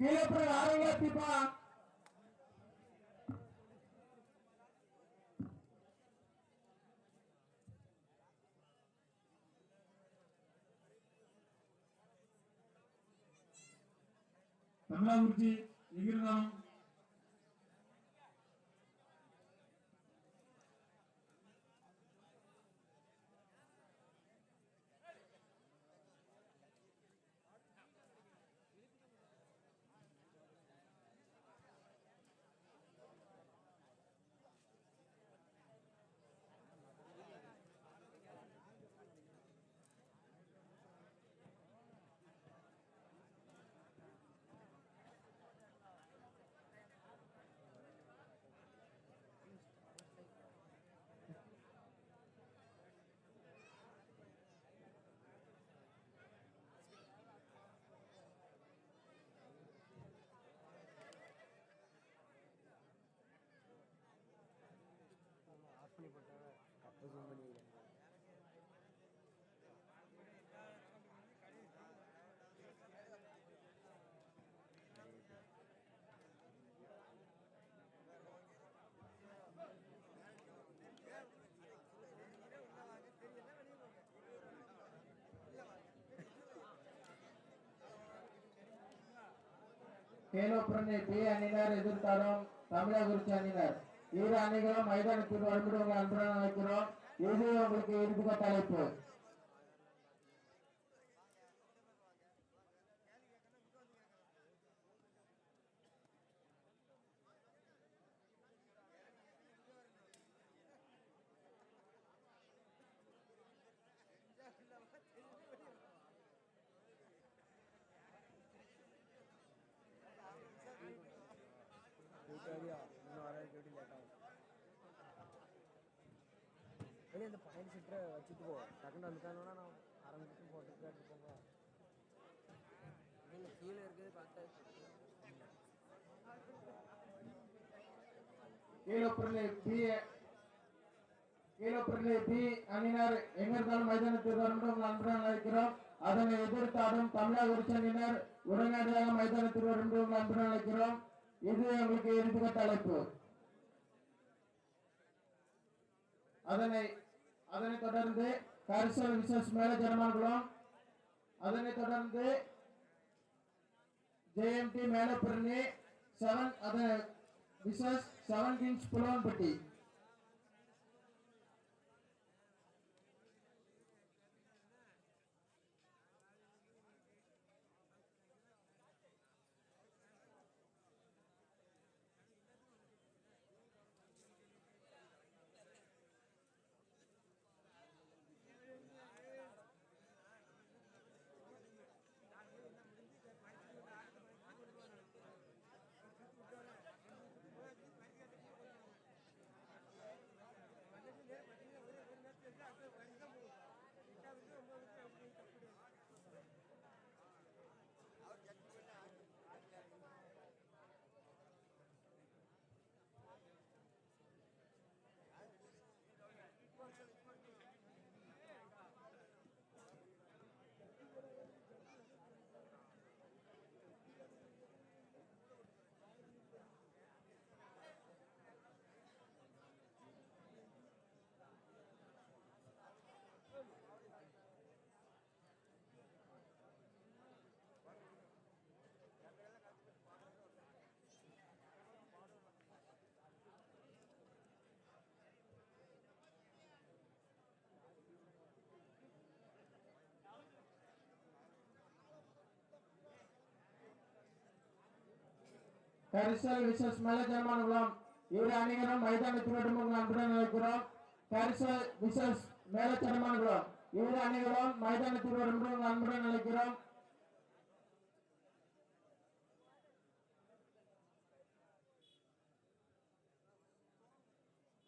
கீழப்புறம் ஆரோக்கிய தீபா தமிழாகுறிச்சி எங்கிருந்தாலும் கேலோப்புறனை பி அணியினர் எதிர்த்தாலும் தமிழகுறிச்சி அணியினர் இரு அணிகளும் மைதானத்தில் வரும்படி அன்புடன் அழைக்கிறோம். இது உங்களுக்கு இறுதிக்க தலைப்பு சிட்டரை வச்சுட்டு போ டக்குன்னு வந்துட்டாங்கன்னா நான் அரை மணிக்கு போட்டுட்டு இருப்போங்க இல்லை கீழே இருக்குது பார்த்தா பி பி அணியினர் மைதானத்தில் அழைக்கிறோம். அதனை எதிர்த்தாடும் தமிழகுறிச்சி அணியினர் உடனடியாக மைதானத்தில் உங்கள் அன்புடன் அழைக்கிறோம். இது உங்களுக்கு இறுதிக்க தலைப்பு அதனை அதனைத் தொடர்ந்து கரிசல் விசஸ் மேல அதனைத் தொடர்ந்து ஜேஎம்டி மேலப்பரணி செவன் அத விசஸ் செவன் கிங்ஸ் புலவன்பட்டி. கரிசல் விசஸ் மேல ஜனமான்குளம் இவரை அணிகரம் மைதானத்தில் வரும்படி உங்கள் அன்புடன் அழைக்கிறோம் கரிசல் விசஸ் மேல ஜனமான்குளம் இவரை அணிகரம் மைதானத்தில் வரும்படி உங்கள் அன்புடன் அழைக்கிறோம்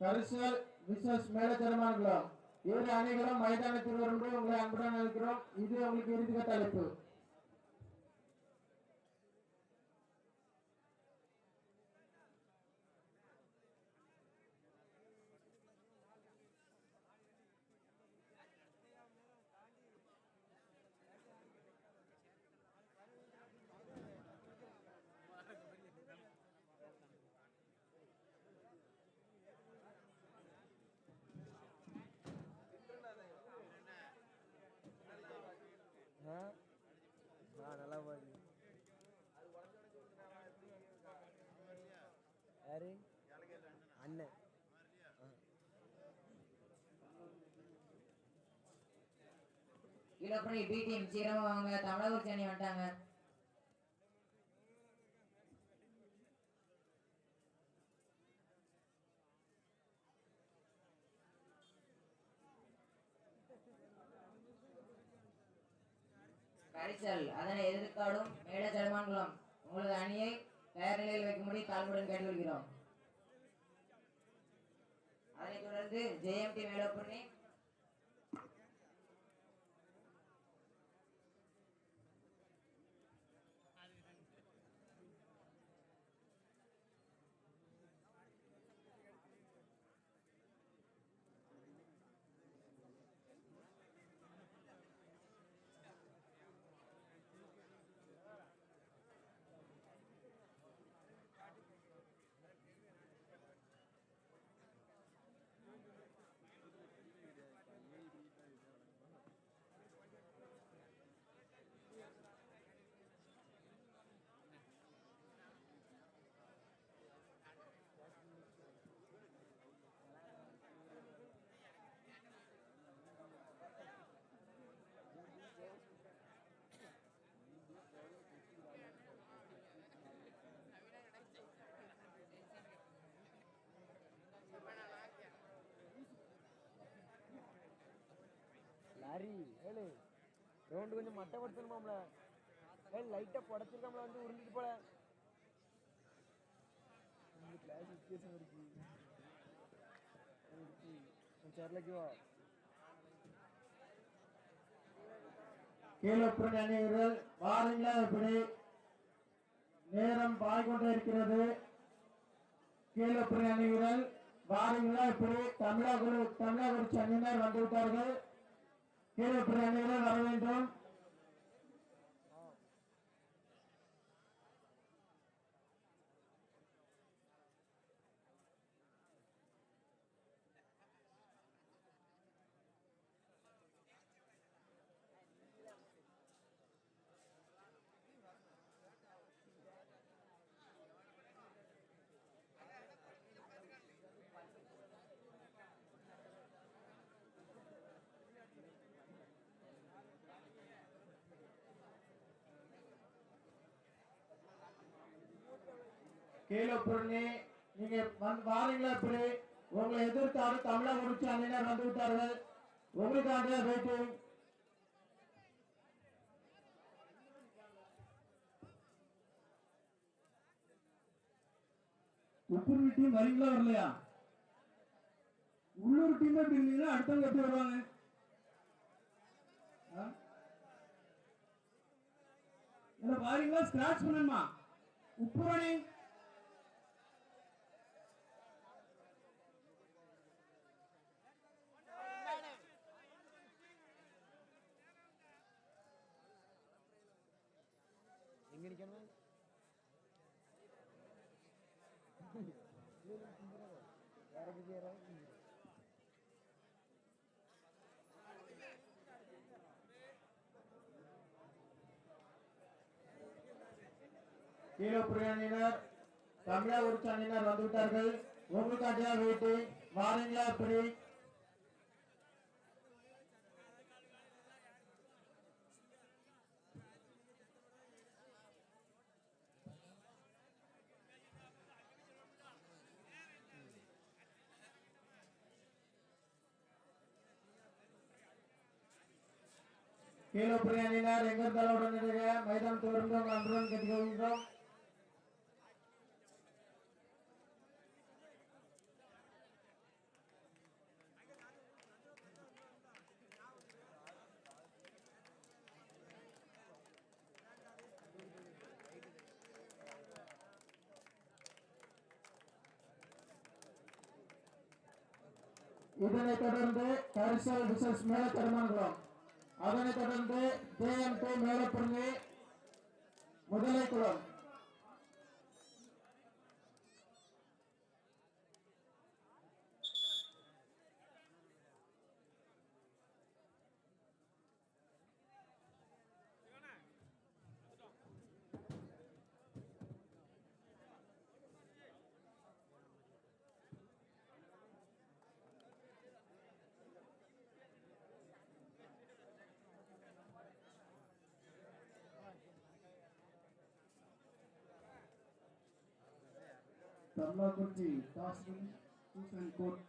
கரிசல் விசஸ் மேல ஜனமான்குளம் இவரை அணிகரம் மைதானத்தில் வரும்படி உங்களை அன்புடன் அழைக்கிறோம் இது உங்களுக்கு இறுதிக்க தலைப்பு யார்? அண்ணன். கீழப்படி பிடிஎம் சீரம் வாங்க. தமிழக சேனி வந்துட்டாங்க. கரிசல் அதனை எதிர்த்தாடும் மேட ஜெர்மான்குளம் உங்களது அணியை தயார் நிலையில் வைக்கும்படி தாழ்வுடன் கேட்டுக்கொள்கிறோம் அதனைத் தொடர்ந்து ஜெயம்டி மேலப்பண்ணி லாரி ஏழு. ரவுண்டு கொஞ்சம் மட்டை படுத்தணுமாம்ல ஏ லைட்டாக புடச்சிருக்காமல வந்து உருண்டுட்டு போல. இந்த கிளாஸ் வித்தியாசம் இருக்கு. இருக்கு. சேர்லைக்கு வா. வாருங்களா இப்படி நேரம் பாய்கொண்டே இருக்கிறது. கீழப்புற அணிகள் வாருங்களா இப்படி தமிழக தமிழக அணியினர் வந்துவிட்டார்கள் விட்டார்கள் கீழப்புற அணிகள் வர வேண்டும் கீழப்புறணி நீங்க வந்து இப்படி? உங்களை எதிர்த்தாரு தமிழக முடிச்சு அணியினர் வந்து விட்டார்கள். உங்களுக்காண்டியா வெயிட்டிங் உப்பூர் டீம் வரீங்களா வரலையா? உள்ளூர் டீம் எப்படி இருந்தீங்கன்னா அடுத்தவங்க எப்படி வருவாங்க? இல்ல வாரீங்களா? ஸ்கிராச் பண்ணணுமா உப்புரணி கீழப்புற அணியினர் தமிழக உறுப்பு அணியினர் வந்து விட்டார்கள் வீட்டு வெயிட்டிங் வாரீங்களா இப்படி கீழப்புற அணியினர் எங்க இருந்தாலும் உடனடியாக மைதானத்தில் இருந்து அன்றுடன் கேட்டுக்கொள்கிறோம் இதனைத் தொடர்ந்து கரிசல் விசல்ஸ் மேல தருமானகுளம் அதனைத் தொடர்ந்து JMT Melappalli Muthalaikulam Thamlakurichi toss win choose and court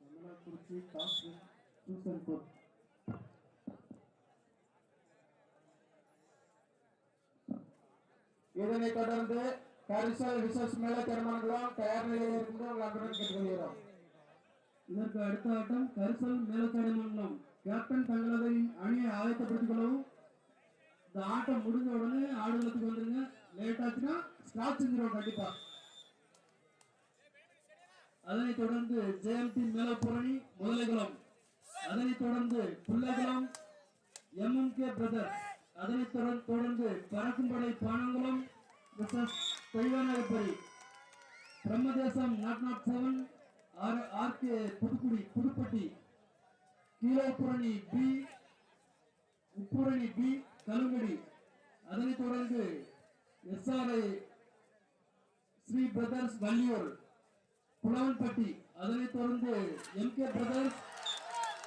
Thamlakurichi toss win choose and court இதனைத் தொடர்ந்து கரிசல் விசேஷ் மேல தீர்மானங்களும் தயார் நிலையில் இருந்து உங்கள் அன்புடன் கேட்டுக்கொள்கிறோம் இதற்கு அடுத்த ஆட்டம் கரிசல் மேலச்சாடை மண்டலம் கேப்டன் தங்களது அணியை ஆயத்தப்படுத்திக் கொள்ளவும் இந்த ஆட்டம் முடிஞ்ச உடனே ஆடுகளத்துக்கு வந்துருங்க லேட் ஆச்சுன்னா ஸ்டாப் செஞ்சிருவோம் கண்டிப்பா அதனைத் தொடர்ந்து ஜெயந்தி மேலப்புரணி முதலைகுளம் அதனைத் தொடர்ந்து பிள்ளைகுளம் எம்எம்கே பிரதர்ஸ் அதனைத் தொடர்- தொடர்ந்து பறக்கும்படை Panankulam Mrs Theivanagappari Brahmadesam nought nought seven R RK Pudukkudi Puduppatti. Keezhapurani B Uppurani B Kalungudi அதனைத் தொடர்ந்து எஸ்ஆர்ஐ ஸ்ரீ பிரதர்ஸ் வள்ளியூர். புலவன்பட்டி அதனைத் தொடர்ந்து எம்கே பிரதர்ஸ்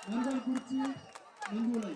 மருதல்குறிச்சி மங்குளை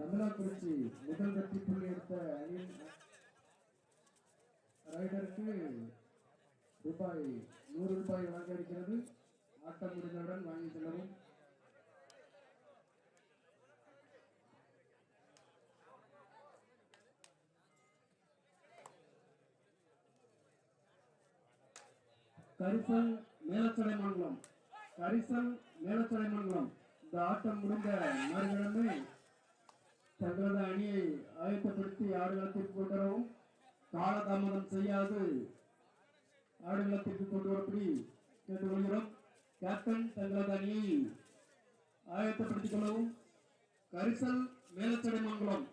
தமிழாக்குறிச்சி முதல் வெற்றி புள்ளி எடுத்த அணியின் ரைடருக்கு ரூபாய் நூறு ரூபாய் வழங்க இருக்கிறது ஆட்டம் முடிந்தவுடன் வாங்கி செல்லவும். கரிசல் மேலச்சடை மண்டலம் கரிசல் மேலச்சடை மண்டலம் இந்த ஆட்டம் முடிந்த மறுகிழமை தங்களது அணியை ஆயத்தப்படுத்தி ஆடுகளத்திற்கு கொண்டு வரவும் காலதாமதம் செய்யாது. ஆடுகளத்திற்கு கொண்டு வரப்படி கேட்டுக்கொள்கிறோம். கேப்டன் தங்களது அணியை ஆயத்தப்படுத்திக் கொள்ளவும். கரிசல் மேலச்சடை மங்கலம்.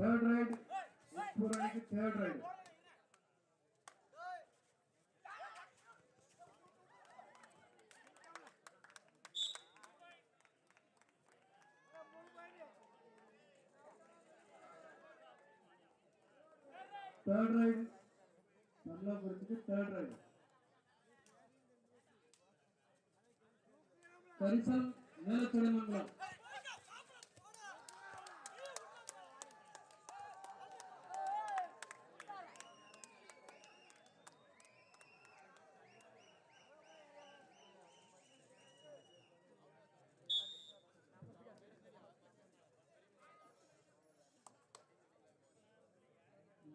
தேர்ட் ரைட் உட்புற அணிக்கு தேர்ட் ரைட் தேர்ட் ரைட் தமிழாபுரத்துக்கு தேர்ட் ரைட் கரிசல் மேலச்சடைமங்கலம்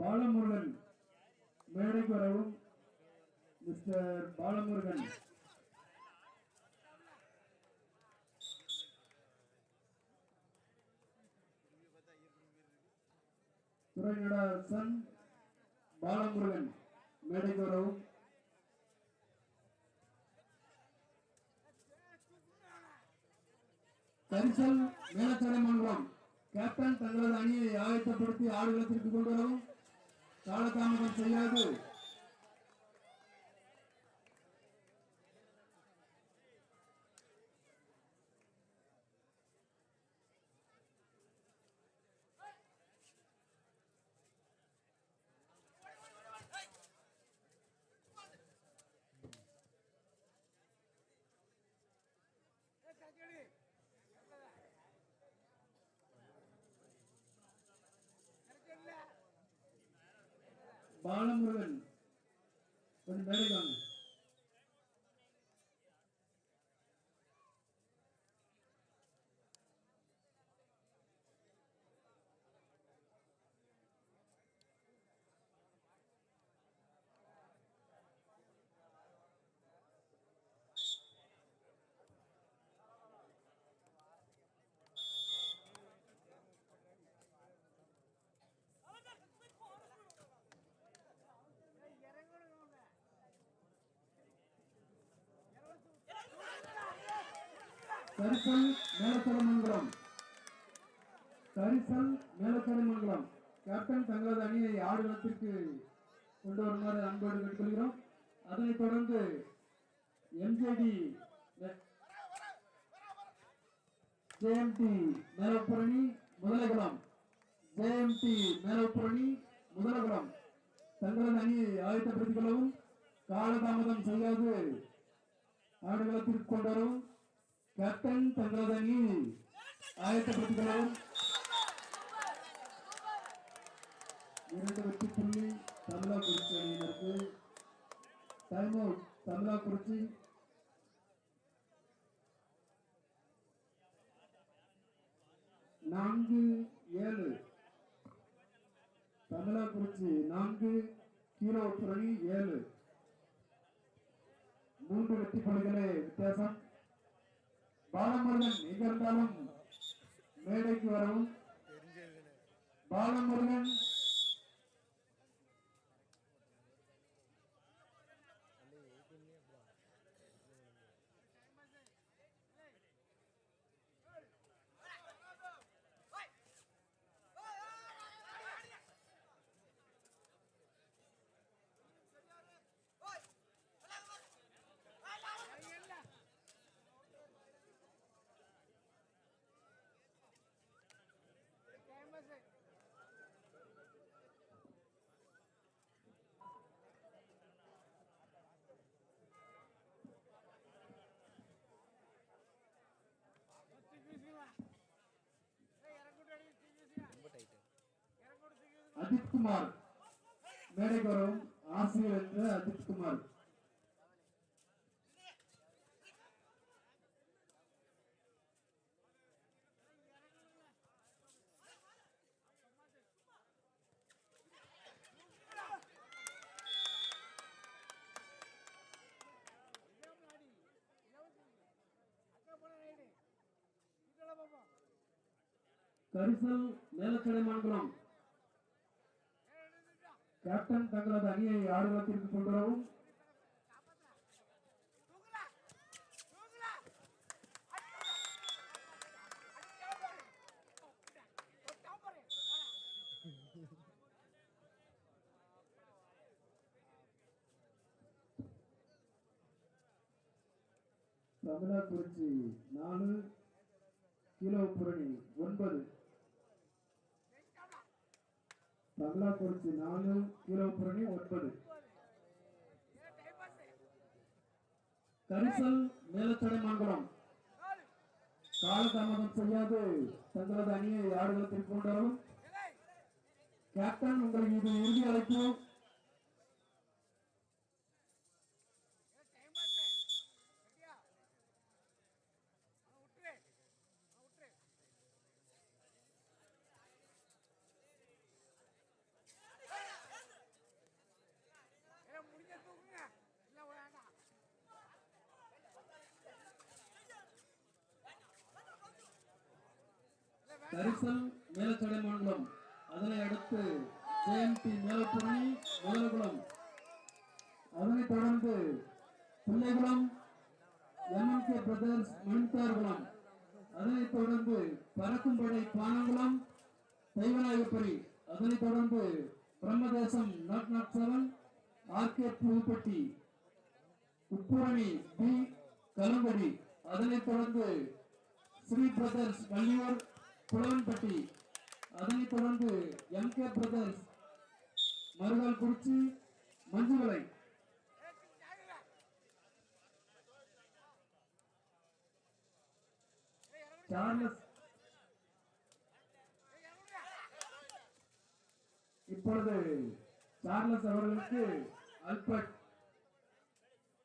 பாலமுருகன். மேடைக்கு வரவும் மிஸ்டர் பாலமுருகன். துறைநடா சன் பாலமுருகன். மேடைக்கு வரவும். கரிசல் மேலச்சடை மன்றம். கேப்டன் தங்களது அணியை ஆயத்தப்படுத்தி ஆடுகளத்திற்கு கொண்டு வரவும். காலதாமதம் செய்யாது பாலமுருகன். கொஞ்சம் மேலே வாங்க. கரிசல் மேலத்தடமங்கலம் கரிசல் மேலத்தடமங்கலம் கேப்டன் தங்களது அணியை ஆடுகளத்திற்கு கொண்டு வருமாறு அன்போடு கேட்டுக்கொள்கிறோம். அதனைத் தொடர்ந்து MJD JMD Melappurani Muthalakulam JMD Melappurani Muthalakulam தங்களது அணியை ஆயத்தப்படுத்திக் கொள்ளவும் காலதாமதம் செய்யாது. ஆடுகளத்திற்கு கொண்டு வரவும் கேப்டன் தங்களது அணி ஆயத்தப்படுத்திக் இரண்டு வெற்றி புள்ளி தமிழா குறிச்சி அணியினருக்கு டைம் அவுட் தமிழா குறிச்சி நான்கு ஏழு. தமிழா குறிச்சி நான்கு. கீழோ புரணி ஏழு. மூன்று வெற்றி புள்ளிகளே வித்தியாசம். பாலமுருகன் எங்க இருந்தாலும் மேடைக்கு வரவும். பாலமுருகன் அஜித்குமார். மேடைக்கு வரவும் ஆசிரியர் என்ற அஜித்குமார். கரிசல் மேலக்கடை மண்டலம் கேப்டன் தங்களது அணியை ஆடுகளத்திற்கு கொண்டு வரவும். தமிழர் குறிச்சி நாலு கிலோ புரணி ஒன்பது. தமிழா குறிச்சி நாலு கிலோ ஒன்பது. கரிசல் மேலத்தடை மங்கலம். காலதாமதம் செய்யாது. தங்களது அணியை ஆடுகளத்திற்கு கொண்டு கேப்டன் உங்களுக்கு இது இறுதி அழைப்பு கரிசல் மேலச்சடை மண்டலம் அதனை அடுத்து ஜெயந்தி மேலப்புரணி முதலகுளம். அதனைத் தொடர்ந்து பிள்ளைகுளம் எம்என்கே பிரதர்ஸ் மணித்தார்குளம். அதனைத் தொடர்ந்து பறக்கும்படை பானங்குளம் தெய்வநாயகப்பரி அதனைத் தொடர்ந்து Brahmadesam nought nought seven RK Puduppatti. Uppurani B Kalampadi அதனைத் தொடர்ந்து ஸ்ரீ பிரதர்ஸ் வள்ளியூர் புலவன்பட்டி அதனைத் தொடர்ந்து M K brothers Marugalkurichi Manjuvalai Charles இப்பொழுது சார்லஸ் அவர்களுக்கு அல்பர்ட்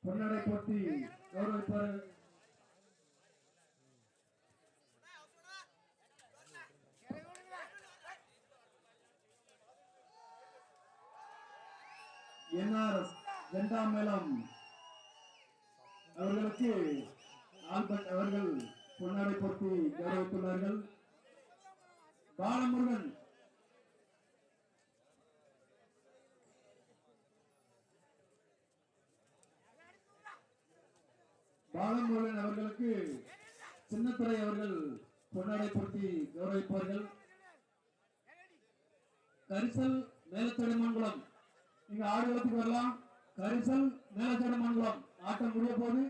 பொன்னடை போட்டி கௌரவிப்பார்கள். என்ஆர்எஸ் ஜெண்டா மேளம் அவர்களுக்கு ஆல்பர்ட் அவர்கள் பொன்னாடை போட்டி கௌரவித்துள்ளார்கள். பாலமுருகன். பாலமுருகன் அவர்களுக்கு சின்னத்துறை அவர்கள் பொன்னாடை போட்டி கௌரவிப்பார்கள். கரிசல் மேலத்தடிமங்கலம். நீங்க ஆடுகளத்துக்கு வரலாம். கரிசல் மேலத்தடிமங்கலம் ஆட்டம் முடிய போது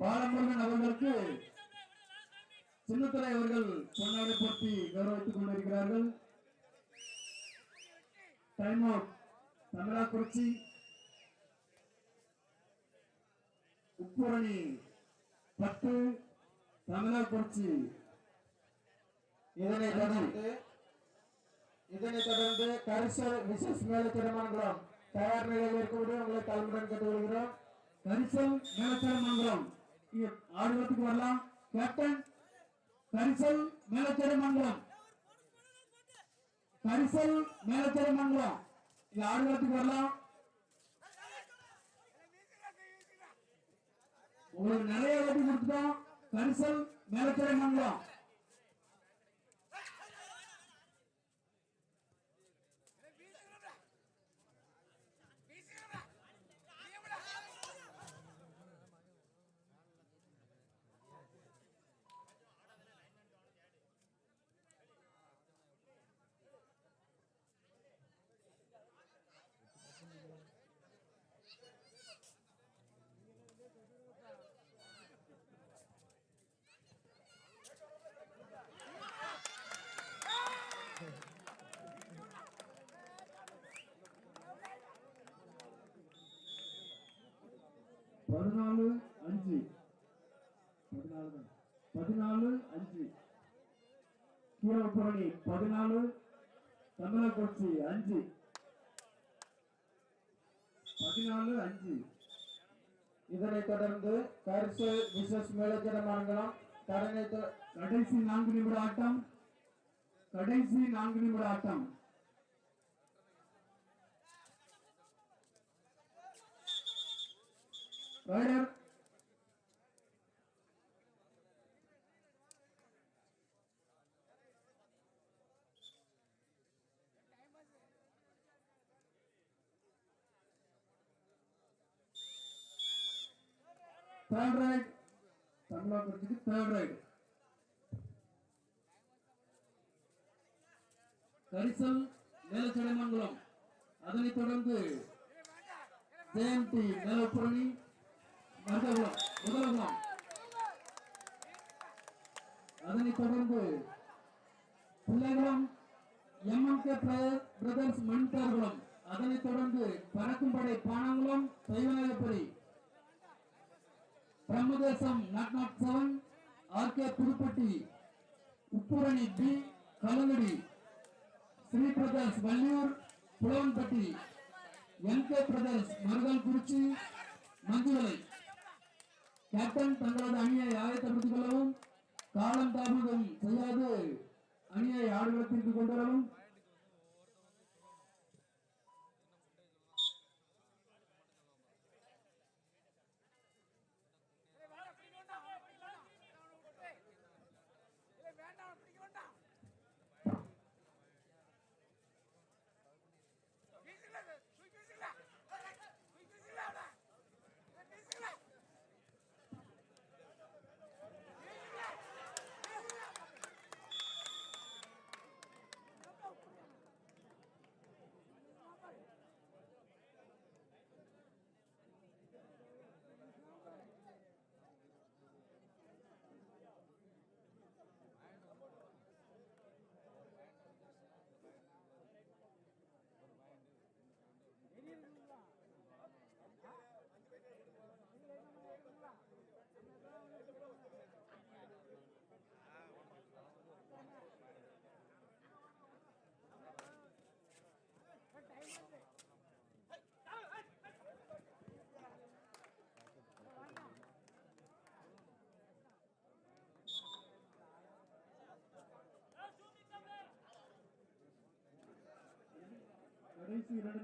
பாலமுருகன் அவர்களுக்கு சின்னத்துறை அவர்கள் பொன்னாடை போட்டி கௌரவித்துக் கொண்டிருக்கிறார்கள். Time out தமிழாக்குறிச்சி. உப்புரணி பத்து தமிழாக்குறிச்சி. இதனை தொடர்ந்து இதனை தொடர்ந்து கரிசல் விசேஷ் மேல திருமணம் தயார் நிலையில் இருக்கக்கூடிய உங்களை தலைமுடன் கேட்டுக்கொள்கிறோம். கரிசல் மேலச்சேரமங்கலம் இங்க ஆடுகளத்துக்கு வரலாம். கேப்டன் கரிசல் மேலச்சேரமங்கலம் கரிசல் மேலச்சேரமங்கலம் இங்க ஆடுகளத்துக்கு வரலாம். உங்களுக்கு நிறைய ஓட்டி கொடுத்துட்டோம். கரிசல் மேலச்சேரமங்கலம் பதினாலு அஞ்சு. பதினாலு தான். பதினாலு அஞ்சு. கீழப்புரணி பதினாலு. தமிழக்கொச்சி அஞ்சு. பதினாலு அஞ்சு. இதனை தொடர்ந்து கரிசல் விசேஷ் மேல கடனை கடைசி நான்கு நிமிட ஆட்டம். கடைசி நான்கு நிமிட ஆட்டம். ரைடர் தேர்ட் ரைட் தமிழகத்துக்கு தேர்ட் ரைட் கரிசல் மேலச்சடைமங்கலம் அதனைத் தொடர்ந்து ஜெயந்தி மேலப்புரணி மருதகுளம் முதலகுளம் அதனைத் தொடர்ந்து பிள்ளைகுளம் எம்எம்கே பிரதர்ஸ் மணித்தார்குளம் அதனைத் தொடர்ந்து பறக்கும் படை Panangulam Thaivanayagapadi Brahmadesam nought nought seven RK Puduppatti Uppurani P Kalangadi Sri brothers Valliyur Pulavanpatti NK brothers Maruthalkurichi Manjuvalai captain தங்களது அணியை ஆயத்தப்படுத்திக் கொள்ளவும் காலம் தாமதம் செய்யாது. அணியை ஆடுகளத்திற்கு கொண்டு வரவும்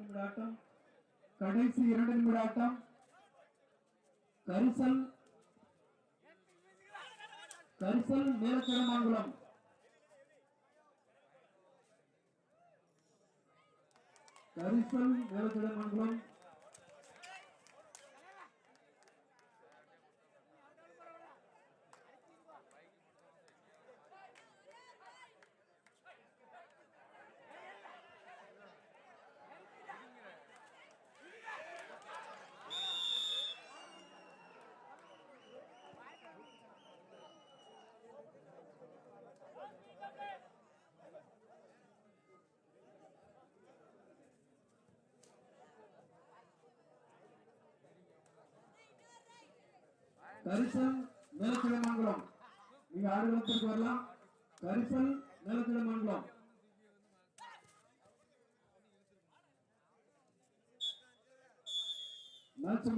நிமிட ஆட்டம் கடைசி இரண்டு நிமிட ஆட்டம் கரிசல். கரிசல் மேலச்சிறமாங்குளம் கரிசல் மேலச்சிறமாங்குளம் கரிசல் மேலச்சிறமாங்குளம் நீங்க ஆடுகளத்திற்கு வரலாம். கரிசல் மேலச்சிறமாங்குளம் மேட்ச்